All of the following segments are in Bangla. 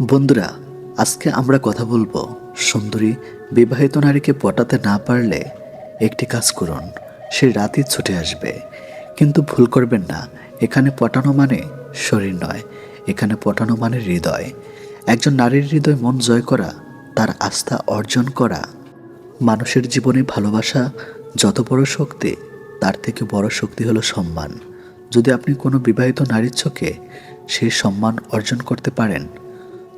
বন্ধুরা, আজকে আমরা কথা বলব সুন্দরী বিবাহিত নারীকে পটাতে না পারলে একটি কাজ করুন, সে রাতই ছুটে আসবে। কিন্তু ভুল করবেন না, এখানে পটানো মানে শরীর নয়, এখানে পটানো মানে হৃদয়। একজন নারীর হৃদয় মন জয় করা, তার আস্থা অর্জন করা। মানুষের জীবনে ভালোবাসা যত বড় শক্তি, তার থেকে বড় শক্তি হলো সম্মান। যদি আপনি কোনো বিবাহিত নারীর চোখে সেই সম্মান অর্জন করতে পারেন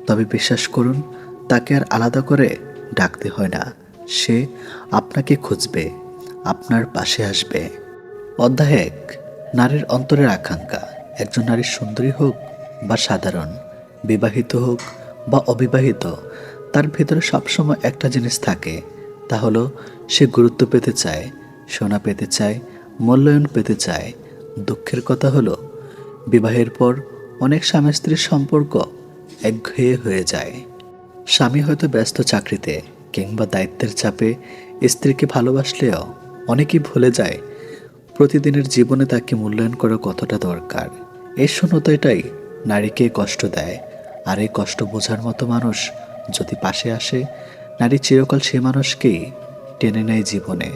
তবে বিশ্বাস করুন, তাকে আর আলাদা করে ডাকতে হয় না। সে আপনাকে খুঁজবে, আপনার পাশে আসবে। অধ্যায় এক, নারীর অন্তরের আকাঙ্ক্ষা। একজন নারীর সুন্দরী হোক বা সাধারণ, বিবাহিত হোক বা অবিবাহিত, তার ভেতরে সবসময় একটা জিনিস থাকে, তা হলো সে গুরুত্ব পেতে চায়, সোনা পেতে চায়, মূল্যায়ন পেতে চায়। দুঃখের কথা হলো, বিবাহের পর অনেক স্বামী স্ত্রীর সম্পর্ক একঘেয়ে হয়ে যায়। স্বামী হয়তো ব্যস্ত চাকরিতে কিংবা দায়িত্বের চাপে স্ত্রীকে ভালোবাসলেও অনেকেই ভুলে যায় প্রতিদিনের জীবনে তাকে মূল্যায়ন করা কতটা দরকার। এই শূন্যতাটাই নারীকে কষ্ট দেয়। আর এই কষ্ট বোঝার মতো মানুষ যদি পাশে আসে, নারী চিরকাল সে মানুষকেই টেনে নেয় জীবনে।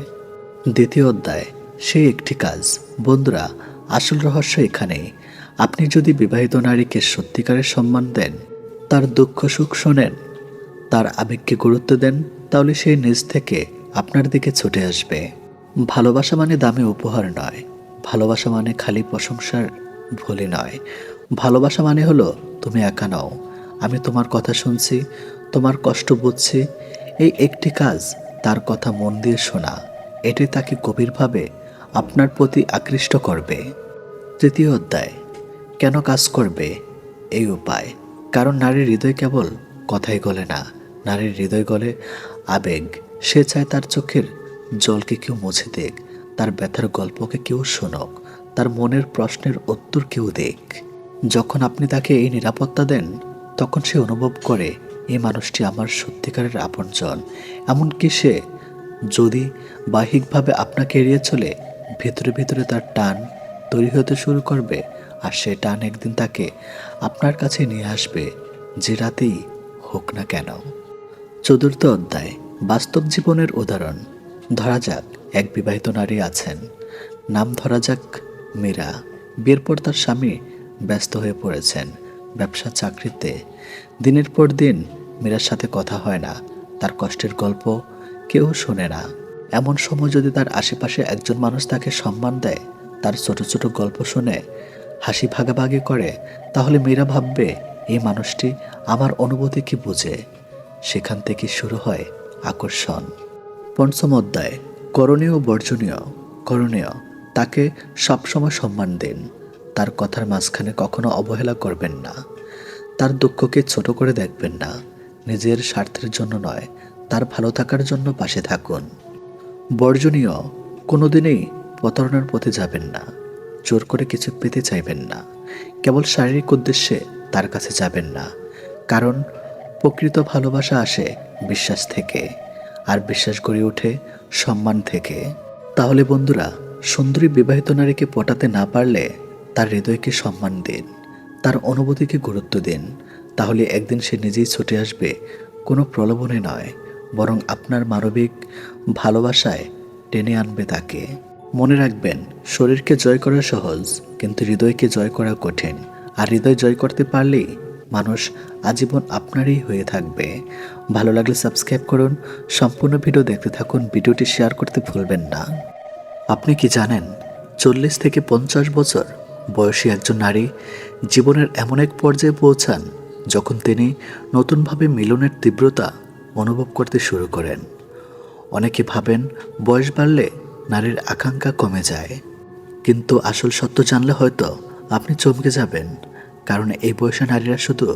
দ্বিতীয় অধ্যায় সেই একটি কাজ। বন্ধুরা, আসল রহস্য এখানেই। আপনি যদি বিবাহিত নারীকে সত্যিকারের সম্মান দেন তার দুঃখ সুখ শোনেন, তার আবেগকে গুরুত্ব দেন, তাহলে সে নিজ থেকে আপনার দিকে ছুটে আসবে। ভালোবাসা মানে দামি উপহার নয়, ভালোবাসা মানে খালি প্রশংসার ভুলি নয়। ভালোবাসা মানে হলো, তুমি একা নাও, আমি তোমার কথা শুনছি, তোমার কষ্ট বুঝছি, এই একটি কাজ তার কথা মন দিয়ে শোনা, এটি তাকে গভীরভাবে আপনার প্রতি আকৃষ্ট করবে। তৃতীয় অধ্যায়, কেন কাজ করবে? এই উপায়। কারণ নারীর হৃদয় কেবল কথাই গলে না। নারীর হৃদয় গলে আবেগ। সে চায় তার চোখের জলকে কেউ মুছে দেখ তার ব্যথার গল্পকে কেউ শোনক, তার মনের প্রশ্নের উত্তর কেউ দেখ যখন আপনি তাকে এই নিরাপত্তা দেন, তখন সে অনুভব করে, এই মানুষটি আমার সত্যিকারের আপনজন। এমনকি সে যদি বাহিকভাবে আপনাকে এড়িয়ে চলে, ভেতরে ভেতরে তার টান তৈরি হতে শুরু করবে আর সে টান একদিন তাকে আপনার কাছে নিয়ে আসবে, যে রাতেই হোক না কেন। চতুর্থ অধ্যায়, বাস্তব জীবনের উদাহরণ। ধরা যাক, এক বিবাহিত নারী আছেন। নাম ধরা যাক মীরা। বিয়ের পর তার স্বামী ব্যস্ত হয়ে পড়েছেন ব্যবসা চাকরিতে। দিনের পর দিন মীরার সাথে কথা হয় না, তার কষ্টের গল্প কেউ শোনে না। এমন সময় যদি তার আশেপাশে একজন মানুষ তাকে সম্মান দেয়, তার ছোট ছোট গল্প শুনে হাসি ভাগাভাগি করে, তাহলে মীরা ভাববে, এই মানুষটি আমার অনুভূতি কি বুঝে। সেখান থেকে শুরু হয় আকর্ষণ। পঞ্চম অধ্যায়, করণীয় বর্জনীয়। করণীয়, তাকে সবসময় সম্মান দিন। তার কথার মাঝখানে কখনো অবহেলা করবেন না। তার দুঃখকে ছোট করে দেখবেন না। নিজের স্বার্থের জন্য নয়, তার ভালো থাকার জন্য পাশে থাকুন। বর্জনীয়, কোনোদিনই প্রতারণার পথে যাবেন না। জোর করে কিছু পেতে চাইবেন না। কেবল শারীরিক উদ্দেশ্যে তার কাছে যাবেন না। কারণ প্রকৃত ভালোবাসা আসে বিশ্বাস থেকে, আর বিশ্বাস গড়ে ওঠে সম্মান থেকে। তাহলে বন্ধুরা, সুন্দরী বিবাহিত নারীকে পটাতে না পারলে তার হৃদয়কে সম্মান দিন, তার অনুভূতিকে গুরুত্ব দিন। তাহলে একদিন সে নিজেই ছুটে আসবে, কোনো প্রলোভনে নয়, বরং আপনার মানবিক ভালোবাসায় টেনে আনবে তাকে। মনে রাখবেন, শরীরকে জয় করা সহজ, কিন্তু হৃদয়কে জয় করা কঠিন। আর হৃদয় জয় করতে পারলেই মানুষ আজীবন আপনারই হয়ে থাকবে। ভালো লাগলে সাবস্ক্রাইব করুন, সম্পূর্ণ ভিডিও দেখতে থাকুন, ভিডিওটি শেয়ার করতে ভুলবেন না। আপনি কি জানেন, চল্লিশ থেকে পঞ্চাশ বছর বয়সী একজন নারী জীবনের এমন এক পর্যায়ে পৌঁছান যখন তিনি নতুনভাবে মিলনের তীব্রতা অনুভব করতে শুরু করেন। অনেকে ভাবেন, বয়স বাড়লে নারীর আকাঙ্ক্ষা কমে যায়। কিন্তু আসল সত্য জানলে হয়তো আপনি চমকে যাবেন, কারণ এই বয়সে নারীরা শুধু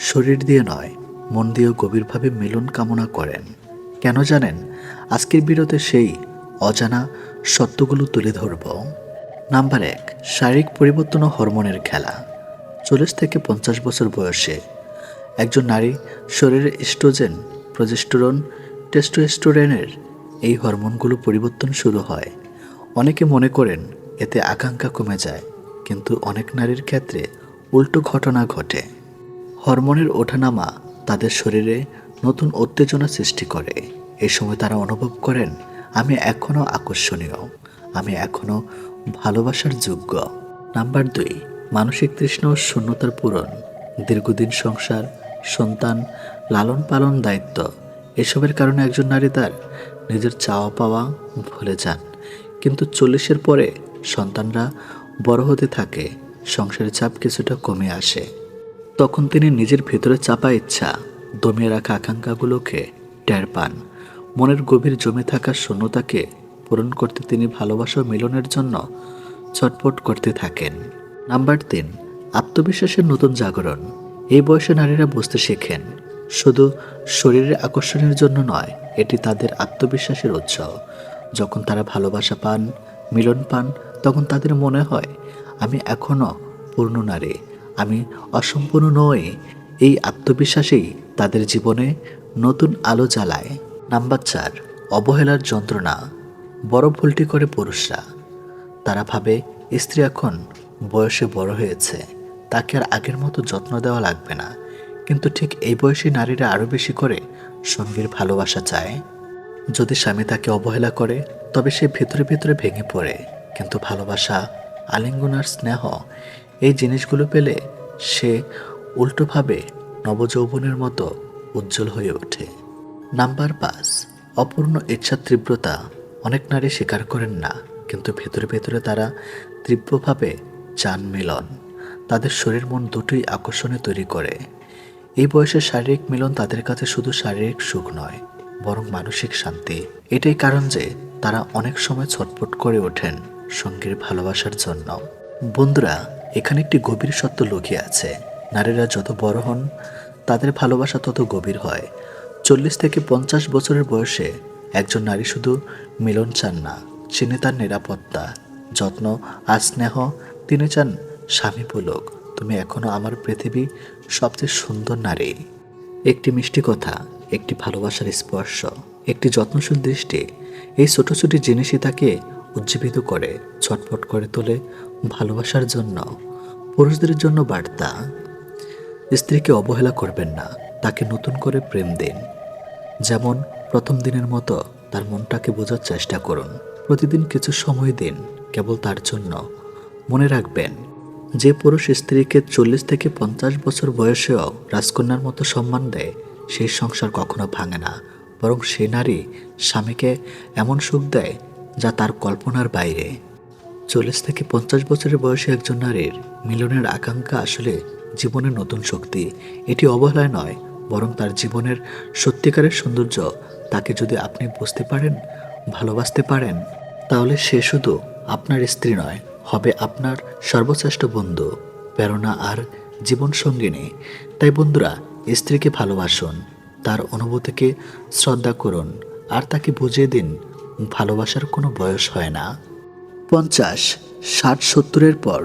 শরীর দিয়ে নয়, মন দিয়েও গভীরভাবে মিলন কামনা করেন। কেন জানেন? আজকের বিরতে সেই অজানা সত্যগুলো তুলে ধরব। নাম্বার এক, শারীরিক পরিবর্তন ও হরমোনের খেলা। চল্লিশ থেকে পঞ্চাশ বছর বয়সে একজন নারী শরীরে স্ট্রোজেন প্রজেস্টোরন, টেস্টোস্টোরেনের এই হরমোনগুলো পরিবর্তন শুরু হয়। অনেকে মনে করেন এতে আকাঙ্ক্ষা কমে যায়, কিন্তু অনেক নারীর ক্ষেত্রে উল্টো ঘটনা ঘটে। হরমোনের ওঠানামা তাদের শরীরে নতুন উত্তেজনা সৃষ্টি করে। এই সময় তারা অনুভব করেন, আমি এখনও আকর্ষণীয়, আমি এখনও ভালোবাসার যোগ্য। নাম্বার দুই, মানসিক তৃষ্ণা শূন্যতার পূরণ, দীর্ঘদিন সংসার, সন্তান লালন পালন দায়িত্ব, এসবের কারণে একজন নারী তার নিজের চাওয়া পাওয়া ভুলে যান। কিন্তু চল্লিশের পরে সন্তানরা বড় হতে থাকে, সংসারের চাপ কিছুটা কমে আসে। তখন তিনি নিজের ভেতরে চাপা ইচ্ছা, দমিয়ে রাখা আকাঙ্ক্ষাগুলোকে টের পান। মনের গভীর জমে থাকা শূন্যতাকে পূরণ করতে তিনি ভালোবাসা মিলনের জন্য ছটপট করতে থাকেন। নাম্বার তিন, আত্মবিশ্বাসের নতুন জাগরণ। এই বয়সে নারীরা বুঝতে শেখেন শুধু শরীরের আকর্ষণের জন্য নয়, এটি তাদের আত্মবিশ্বাসের উৎস। যখন তারা ভালোবাসা পান, মিলন পান, তখন তাদের মনে হয়, আমি এখনও পূর্ণ নারী, আমি অসম্পূর্ণ নই। এই আত্মবিশ্বাসেই তাদের জীবনে নতুন আলো জ্বালায়। নাম্বার চার, অবহেলার যন্ত্রণা। বড় ভুলটি করে পুরুষরা। তারা ভাবে, স্ত্রী এখন বয়সে বড় হয়েছে, তাকে আর আগের মতো যত্ন দেওয়া লাগবে না। কিন্তু ঠিক এই বয়সী নারীরা আরও বেশি করে সঙ্গীর ভালোবাসা চায়। যদি স্বামী তাকে অবহেলা করে, তবে সে ভেতরে ভেতরে ভেঙে পড়ে। কিন্তু ভালোবাসা, আলিঙ্গন আর স্নেহ, এই জিনিসগুলো পেলে সে উল্টোভাবে নবযৌবনের মতো উজ্জ্বল হয়ে ওঠে। নাম্বার পাঁচ, অপূর্ণ ইচ্ছার তীব্রতা। অনেক নারী স্বীকার করেন না, কিন্তু ভেতরে ভেতরে তারা তীব্রভাবে চান মিলন। তাদের শরীর মন দুটোই আকর্ষণে তৈরি করে। এই বয়সে শারীরিক মিলন তাদের কাছে শুধু শারীরিক সুখ নয়, বরং মানসিক শান্তি। এটাই কারণ যে তারা অনেক সময় ছটফট করে ওঠেন সঙ্গীর ভালোবাসার জন্য। বন্ধুরা, এখানে একটি গভীর সত্য লুকিয়ে আছে। নারীরা যত বড় হন, তাদের ভালোবাসা তত গভীর হয়। চল্লিশ থেকে পঞ্চাশ বছরের বয়সে একজন নারী শুধু মিলন চান না চিনে তার নিরাপত্তা, যত্ন আর স্নেহ তিনি চান স্বামী বলুক তুমি এখনও আমার পৃথিবী সবচেয়ে সুন্দর নারী। একটি মিষ্টি কথা, একটি ভালোবাসার স্পর্শ, একটি যত্নশীল দৃষ্টি, এই ছোট ছোট জিনিসই তাকে উজ্জীবিত করে, ছটফট করে তোলে ভালোবাসার জন্য, পুরুষদের জন্য বার্তা। স্ত্রীকে অবহেলা করবেন না, তাকে নতুন করে প্রেম দিন। যেমন প্রথম দিনের মতো তার মনটাকে বোঝার চেষ্টা করুন। প্রতিদিন কিছু সময় দিন, কেবল তার জন্য। মনে রাখবেন যে পুরুষ স্ত্রীকে চল্লিশ থেকে পঞ্চাশ বছর বয়সেও রাজকন্যার মতো সম্মান দেয় সেই সংসার কখনো ভাঙে না। বরং সে নারী স্বামীকে এমন সুখ দেয়, যা তার কল্পনার বাইরে। চল্লিশ থেকে পঞ্চাশ বছরের বয়সে একজন নারীর মিলনের আকাঙ্ক্ষা আসলে জীবনের নতুন শক্তি। এটি অবহেলায় নয়, বরং তার জীবনের সত্যিকারের সৌন্দর্য তাকে যদি আপনি বুঝতে পারেন, ভালোবাসতে পারেন, তাহলে সে শুধু আপনার স্ত্রী নয়। হবে আপনার সর্বশ্রেষ্ঠ বন্ধু, প্রেরণা আর জীবন সঙ্গিনী। তাই বন্ধুরা, স্ত্রীকে ভালোবাসুন, তার অনুভূতিকে শ্রদ্ধা করুন, আর তাকে বুঝিয়ে দিন, ভালোবাসার কোনো বয়স হয় না। পঞ্চাশ, ষাট, সত্তরের পর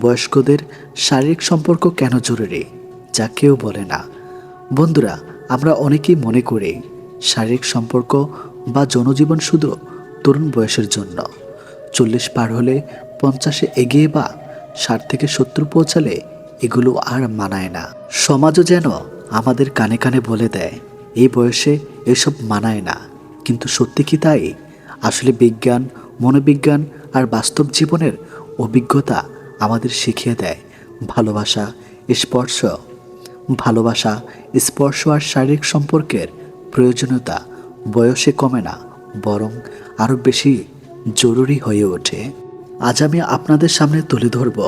বয়স্কদের শারীরিক সম্পর্ক কেন জরুরি, যা কেউ বলে না। বন্ধুরা, আমরা অনেকেই মনে করি, শারীরিক সম্পর্ক বা জনজীবন শুধু তরুণ বয়সের জন্য। চল্লিশ পার হলে পঞ্চাশে এগিয়ে বা ষাট থেকে সত্তর পৌঁছালে এগুলো আর মানায় না। সমাজও যেন আমাদের কানে কানে বলে দেয়, এই বয়সে এসব মানায় না। কিন্তু সত্যি কি তাই? আসলে বিজ্ঞান, মনোবিজ্ঞান আর বাস্তব জীবনের অভিজ্ঞতা আমাদের শিখিয়ে দেয়। ভালোবাসা, স্পর্শ। ভালোবাসা, স্পর্শ আর শারীরিক সম্পর্কের প্রয়োজনীয়তা বয়সে কমে না, বরং আরও বেশি জরুরি হয়ে ওঠে। আজ আমি আপনাদের সামনে তুলে ধরব।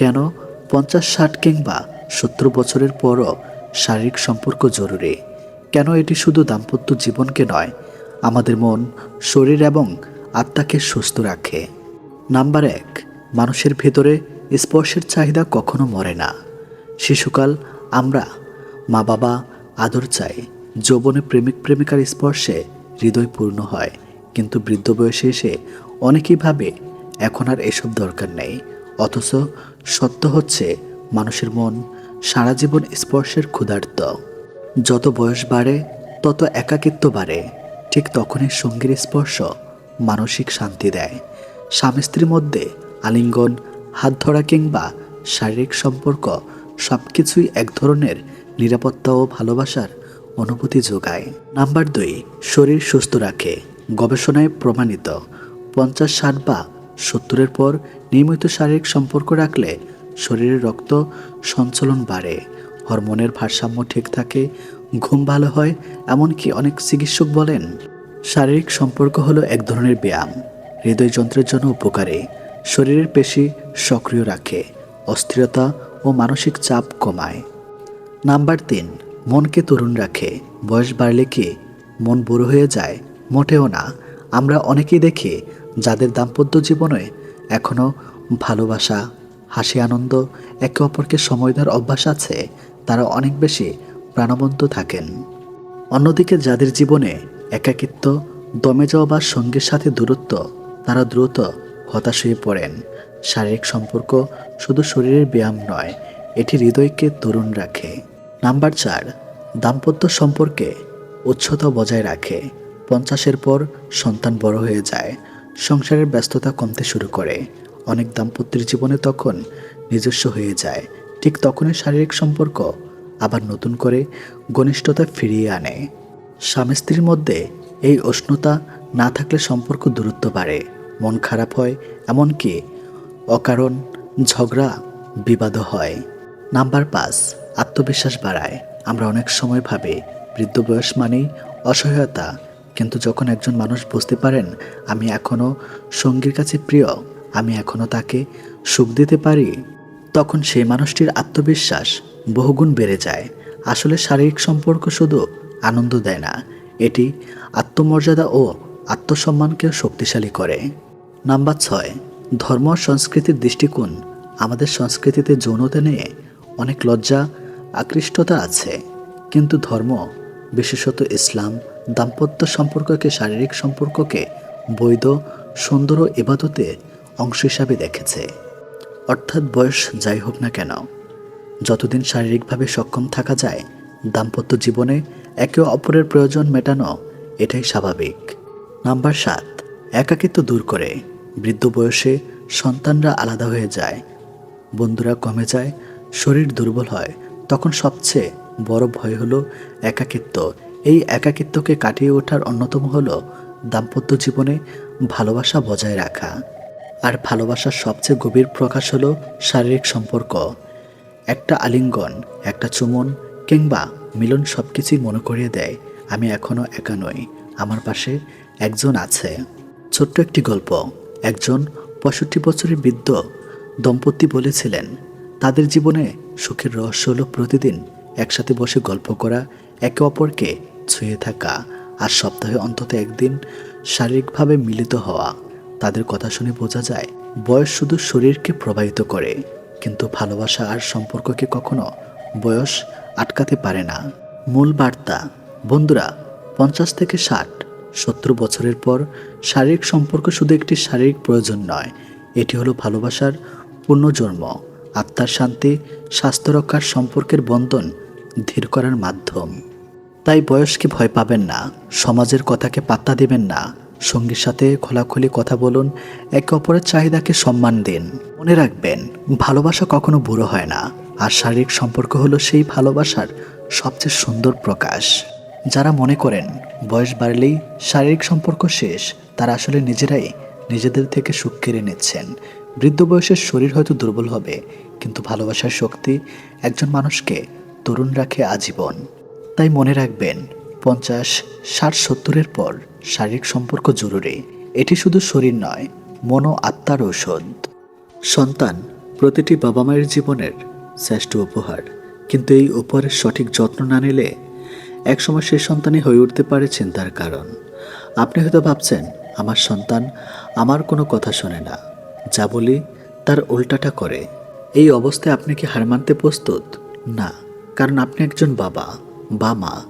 কেন? পঞ্চাশ ষাট কিংবা সত্তর বছরের পরও শারীরিক সম্পর্ক জরুরি। কেন এটি শুধু দাম্পত্য জীবনকে নয়, আমাদের মন, শরীর এবং আত্মাকে সুস্থ রাখে? নাম্বার এক, মানুষের ভেতরে স্পর্শের চাহিদা কখনো মরে না। শিশুকাল আমরা মা বাবা আদর চাই। যৌবনে প্রেমিক প্রেমিকার স্পর্শে হৃদয় পূর্ণ হয়, কিন্তু বৃদ্ধ বয়সে এসে অনেকেই ভাবে এখন আর এসব দরকার নেই। অথচ সত্য হচ্ছে, মানুষের মন সারা জীবন স্পর্শের ক্ষুধার্ত। যত বয়স বাড়ে, তত একাকিত্ব বাড়ে। ঠিক তখনই সঙ্গীর স্পর্শ মানসিক শান্তি দেয়। স্বামী স্ত্রীর মধ্যে আলিঙ্গন, হাত ধরা কিংবা শারীরিক সম্পর্ক সব কিছুই এক ধরনের নিরাপত্তা ও ভালোবাসার অনুভূতি যোগায়। নাম্বার দুই, শরীর সুস্থ রাখে। গবেষণায় প্রমাণিত, পঞ্চাশ ষাট বা সত্তরের পর নিয়মিত শারীরিক সম্পর্ক রাখলে শরীরের রক্ত সঞ্চালন বাড়ে, হরমোনের ভারসাম্য ঠিক থাকে, ঘুম ভালো হয়, এমনকি অনেক চিকিৎসক বলেন শারীরিক সম্পর্ক হলো এক ধরনের ব্যায়াম। হৃদয়যন্ত্রের জন্য উপকারী। শরীরের পেশি সক্রিয় রাখে, অস্থিরতা ও মানসিক চাপ কমায়। নাম্বার তিন, মনকে তরুণ রাখে। বয়স বাড়লে কি মন বুড়ো হয়ে যায়? মোটেও না। আমরা অনেকেই দেখি যাদের দাম্পত্য জীবনে এখনও ভালোবাসা, হাসি, আনন্দ, একে অপরকে সময় দেওয়ার অভ্যাস আছে, তারা অনেক বেশি প্রাণবন্ত থাকেন। অন্যদিকে যাদের জীবনে একাকিত্ব, দমে যাওয়া বা সঙ্গীর সাথে দূরত্ব, তারা দ্রুত হতাশ হয়ে পড়েন। শারীরিক সম্পর্ক শুধু শরীরের ব্যায়াম নয়, এটি হৃদয়কে তরুণ রাখে। নাম্বার চার, দাম্পত্য সম্পর্কে উচ্ছতা বজায় রাখে। পঞ্চাশের পর সন্তান বড় হয়ে যায়। সংসারের ব্যস্ততা কমতে শুরু করে। অনেক দাম্পত্যের জীবনে তখন নিজস্ব হয়ে যায়। ঠিক তখনই শারীরিক সম্পর্ক আবার নতুন করে ঘনিষ্ঠতা ফিরিয়ে আনে। স্বামী স্ত্রীর মধ্যে এই উষ্ণতা না থাকলে সম্পর্ক দূরত্ব বাড়ে। মন খারাপ হয়, এমনকি অকারণ ঝগড়া বিবাদও হয়। নাম্বার পাঁচ, আত্মবিশ্বাস বাড়ায়। আমরা অনেক সময় ভাবি, বৃদ্ধ বয়স মানেই অসহায়তা। কিন্তু যখন একজন মানুষ বুঝতে পারেন, আমি এখনও সঙ্গীর কাছে প্রিয়, আমি এখনও তাকে সুখ দিতে পারি, তখন সেই মানুষটির আত্মবিশ্বাস বহুগুণ বেড়ে যায়। আসলে শারীরিক সম্পর্ক শুধু আনন্দ দেয় না, এটি আত্মমর্যাদা ও আত্মসম্মানকেও শক্তিশালী করে। নাম্বার ছয়, ধর্ম সংস্কৃতির দৃষ্টিকোণ। আমাদের সংস্কৃতিতে যৌনতা নিয়ে অনেক লজ্জা আকৃষ্টতা আছে, কিন্তু ধর্ম বিশেষত ইসলাম, দাম্পত্য সম্পর্ককে, শারীরিক সম্পর্ককে বৈধ, সুন্দর ও ইবাদতে অংশ হিসাবে দেখেছে। অর্থাৎ বয়স যাই হোক না কেন, যতদিন শারীরিকভাবে সক্ষম থাকা যায়, দাম্পত্য জীবনে একে অপরের প্রয়োজন মেটানো এটাই স্বাভাবিক। নাম্বার সাত, একাকিত্ব দূর করে। বৃদ্ধ বয়সে সন্তানরা আলাদা হয়ে যায়। বন্ধুরা কমে যায়, শরীর দুর্বল হয়, তখন সবচেয়ে বড় ভয় হলো একাকিত্ব। এই একাকিত্বকে কাটিয়ে ওঠার অন্যতম হলো দাম্পত্য জীবনে ভালোবাসা বজায় রাখা। আর ভালোবাসার সবচেয়ে গভীর প্রকাশ হলো শারীরিক সম্পর্ক। একটা আলিঙ্গন, একটা চুমন কিংবা মিলন সব কিছুই মনে করিয়ে দেয়, আমি এখনও একা নই, আমার পাশে একজন আছে। ছোট্ট একটি গল্প। একজন পঁয়ষট্টি বছরের বৃদ্ধ দম্পতি বলেছিলেন, তাদের জীবনে সুখের রহস্য হলো প্রতিদিন একসাথে বসে গল্প করা, একে অপরকে ছুঁয়ে থাকা আর সপ্তাহে অন্তত একদিন শারীরিকভাবে মিলিত হওয়া। তাদের কথা শুনে বোঝা যায়, বয়স শুধু শরীরকে প্রবাহিত করে, কিন্তু ভালোবাসা আর সম্পর্ককে কখনো বয়স আটকাতে পারে না। মূল বার্তা, বন্ধুরা, পঞ্চাশ থেকে ষাট, সত্তর বছরের পর শারীরিক সম্পর্ক শুধু একটি শারীরিক প্রয়োজন নয়, এটি হলো ভালোবাসার পুনর্জন্ম, আত্মার শান্তি, স্বাস্থ্য রক্ষার সম্পর্কের বন্ধন ধীর করার মাধ্যম। তাই বয়সকে ভয় পাবেন না, সমাজের কথাকে পাত্তা দেবেন না। সঙ্গীর সাথে খোলাখুলি কথা বলুন, একে অপরের চাহিদাকে সম্মান দিন। মনে রাখবেন, ভালোবাসা কখনো বুড়ো হয় না, আর শারীরিক সম্পর্ক হলো সেই ভালোবাসার সবচেয়ে সুন্দর প্রকাশ। যারা মনে করেন, বয়স বাড়লেই শারীরিক সম্পর্ক শেষ, তারা আসলে নিজেরাই নিজেদের থেকে সুখ কেড়ে নিচ্ছেন। বৃদ্ধ বয়সের শরীর হয়তো দুর্বল হবে, কিন্তু ভালোবাসার শক্তি একজন মানুষকে তরুণ রাখে আজীবন। তাই মনে রাখবেন, পঞ্চাশ, ষাট, সত্তরের পর শারীরিক সম্পর্ক জরুরি। এটি শুধু শরীর নয় মন আত্মার ঔষধ। সন্তান, প্রতিটি বাবা মায়ের জীবনের শ্রেষ্ঠ উপহার। কিন্তু এই উপহারের সঠিক যত্ন না নিলে একসময় সেই সন্তানই হয়ে উঠতে পারে চিন্তার কারণ। আপনি হয়তো ভাবছেন, আমার সন্তান আমার কোনো কথা শোনে না। যা বলি তার উল্টাটা করে। এই অবস্থায় আপনি কি হার মানতে প্রস্তুত? না। কারণ আপনি একজন বাবা, বা মা।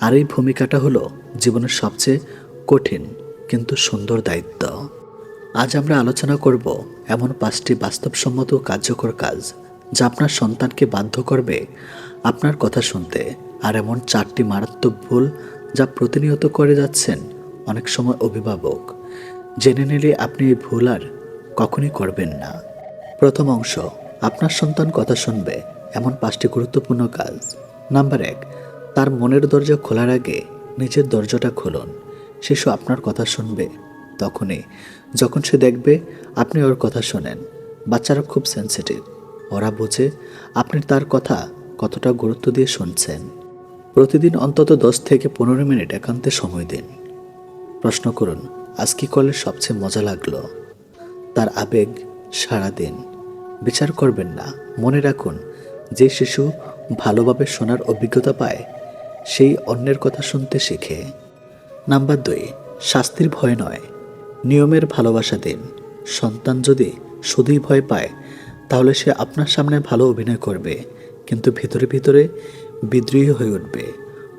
আর এই ভূমিকাটা হলো জীবনের সবচেয়ে কঠিন কিন্তু সুন্দর দায়িত্ব। আজ আমরা আলোচনা করব এমন পাঁচটি বাস্তবসম্মত কার্যকর কাজ যা আপনার সন্তানকে বাধ্য করবে আপনার কথা শুনতে। আর এমন চারটি মারাত্মক ভুল যা প্রতিনিয়ত করে যাচ্ছেন অনেক সময় অভিভাবক। জেনে নিলে আপনি এই ভুল আর কখনই করবেন না। প্রথম অংশ, আপনার সন্তান কথা শুনবে। এমন পাঁচটি গুরুত্বপূর্ণ কাজ। নাম্বার এক, তার মনের দরজা খোলার আগে নিজের দরজাটা খুলুন। শিশু আপনার কথা শুনবে তখনই। যখন সে দেখবে আপনি ওর কথা শোনেন, বাচ্চারা খুব সেন্সিটিভ ওরা বোঝে আপনি তার কথা কতটা গুরুত্ব দিয়ে শুনছেন। প্রতিদিন অন্তত দশ থেকে পনেরো মিনিট একান্তে সময় দিন। প্রশ্ন করুন, আজ কি করলে সবচেয়ে মজা লাগল? তার আবেগ সারা দিন বিচার করবেন না, মনে রাখুন যে শিশু ভালোভাবে শোনার অভিজ্ঞতা পায়, সেই অন্যের কথা শুনতে শেখে। নাম্বার দুই, শাস্তির ভয় নয়। নিয়মের ভালোবাসা দিন। সন্তান যদি শুধুই ভয় পায়, তাহলে সে আপনার সামনে ভালো অভিনয় করবে, কিন্তু ভিতরে ভিতরে বিদ্রোহী হয়ে উঠবে।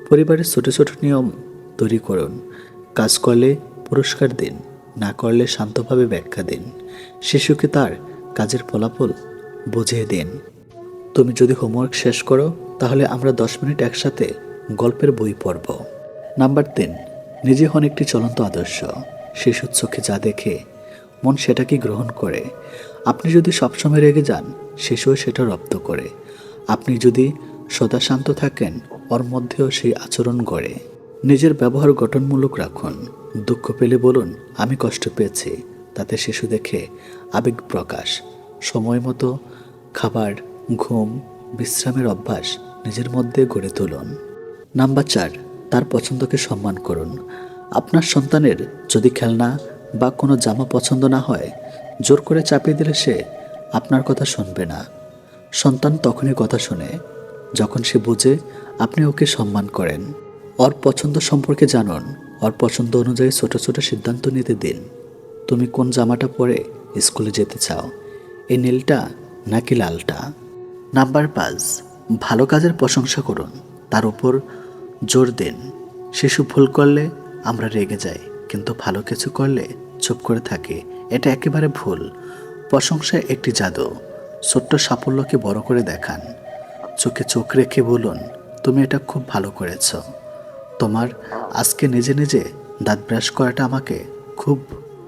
পরিবারের ছোট ছোট নিয়ম তৈরি করুন। কাজ করলে পুরস্কার দিন, না করলে শান্তভাবে ব্যাখ্যা দিন। শিশুকে তার কাজের ফলাফল বুঝিয়ে দিন। তুমি যদি হোমওয়ার্ক শেষ করো, তাহলে আমরা দশ মিনিট একসাথে গল্পের বই পড়ব। নাম্বার তিন, নিজে হন একটি চলন্ত আদর্শ। শিশুর চোখে যা দেখে, মন সেটাকে গ্রহণ করে। আপনি যদি সবসময় রেগে যান, শিশুও সেটা রপ্ত করে। আপনি যদি সদা শান্ত থাকেন, ওর মধ্যেও সেই আচরণ গড়ে। নিজের ব্যবহার গঠনমূলক রাখুন। দুঃখ পেলে বলুন, আমি কষ্ট পেয়েছি। তাতে শিশু দেখে আবেগ প্রকাশ। সময় মতো খাবার ঘুম, বিশ্রামের অভ্যাস নিজের মধ্যে গড়ে তুলুন। নাম্বার চার, তার পছন্দকে সম্মান করুন। আপনার সন্তানের যদি খেলনা বা কোনো জামা পছন্দ না হয়, জোর করে চাপিয়ে দিলে সে আপনার কথা শুনবে না। সন্তান তখনই কথা শুনে, যখন সে বুঝে আপনি ওকে সম্মান করেন। ওর পছন্দ সম্পর্কে জানুন। ওর পছন্দ অনুযায়ী ছোট ছোট সিদ্ধান্ত নিতে দিন। তুমি কোন জামাটা পরে স্কুলে যেতে চাও? এই নীলটা নাকি লালটা? নাম্বার পাঁচ, ভালো কাজের প্রশংসা করুন। তার উপর জোর দিন। শিশু ভুল করলে আমরা রেগে যাই, কিন্তু ভালো কিছু করলে চুপ করে থাকি। এটা একেবারে ভুল। প্রশংসা একটি জাদু। ছোট্ট সাফল্যকে বড় করে দেখান। চোখে চোখ রেখে বলুন, তুমি এটা খুব ভালো করেছ। তোমার আজকে নিজে নিজে দাঁত ব্রাশ করাটা আমাকে খুব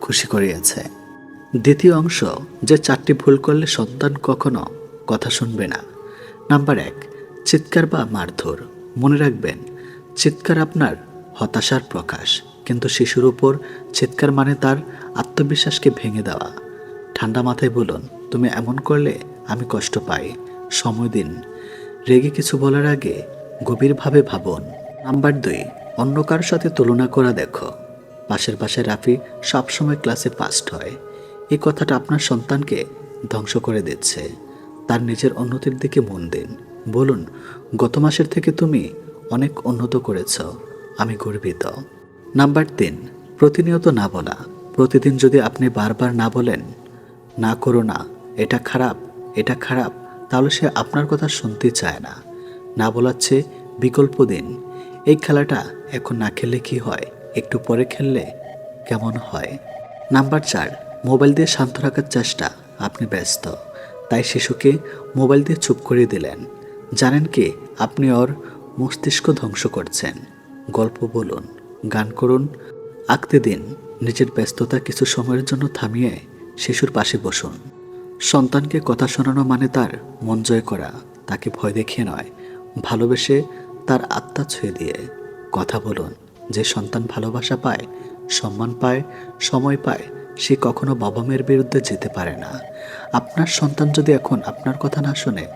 খুশি করিয়েছে। দ্বিতীয় অংশ, যে চারটি ভুল করলে সন্তান কখনো কথা শুনবে না। নাম্বার এক, চিৎকার বা মারধর। মনে রাখবেন, চিৎকার আপনার হতাশার প্রকাশ, কিন্তু শিশুর উপর চিৎকার মানে তার আত্মবিশ্বাসকে ভেঙে দেওয়া। ঠান্ডা মাথায় বলুন, তুমি এমন করলে আমি কষ্ট পাই। সময় দিন। রেগে কিছু বলার আগে গভীরভাবে ভাবুন। নাম্বার দুই, অন্য কারোর সাথে তুলনা করা দেখো। পাশের পাশে রাফি সবসময় ক্লাসে ফার্স্ট হয়। এই কথাটা আপনার সন্তানকে ধ্বংস করে দিচ্ছে। তার নিজের উন্নতির দিকে মন দিন। বলুন, গত মাসের থেকে তুমি অনেক উন্নত করেছ, আমি গর্বিত। নাম্বার তিন, প্রতিনিয়ত না বলা। প্রতিদিন যদি আপনি বারবার না বলেন, না করো না, এটা খারাপ এটা খারাপ, তাহলে সে আপনার কথা শুনতে চায় না। না বলাচ্ছে বিকল্প দিন। এই খেলাটা এখন না খেললে কি হয়? একটু পরে খেললে কেমন হয়? নাম্বার চার, মোবাইল দিয়ে শান্ত রাখার চেষ্টা। আপনি ব্যস্ত। তাই শিশুকে মোবাইল দিয়ে চুপ করে দিলেন। জানেন কি, আপনি ওর মস্তিষ্ক ধ্বংস করছেন। গল্প বলুন, গান করুন, আঁকতে দিন, নিজের ব্যস্ততা কিছু সময়ের জন্য থামিয়ে শিশুর পাশে বসুন। সন্তানকে কথা শোনানো মানে তার মন জয় করা, তাকে ভয় দেখিয়ে নয়, ভালোবেসে তার আত্মা ছুঁয়ে দিয়ে। কথা বলুন, যে সন্তান ভালোবাসা পায়, সম্মান পায়, সময় পায় সে কখনো বাবা মায়ের বিরুদ্ধে যেতে পারে না। আপনার সন্তান যদি এখন আপনার কথা না শোনে,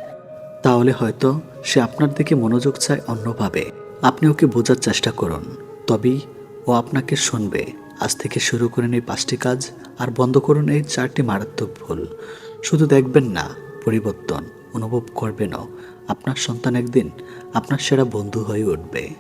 তাহলে হয়তো সে আপনার দিকে মনোযোগ চায় অন্যভাবে। আপনি ওকে বোঝার চেষ্টা করুন। তবেই ও আপনাকে শুনবে। আজ থেকে শুরু করেন এই পাঁচটি কাজ আর বন্ধ করুন এই চারটি মারাত্মক ভুল। শুধু দেখবেন না, পরিবর্তন অনুভব করবেনও। আপনার সন্তান একদিন আপনার সেরা বন্ধু হয়ে উঠবে।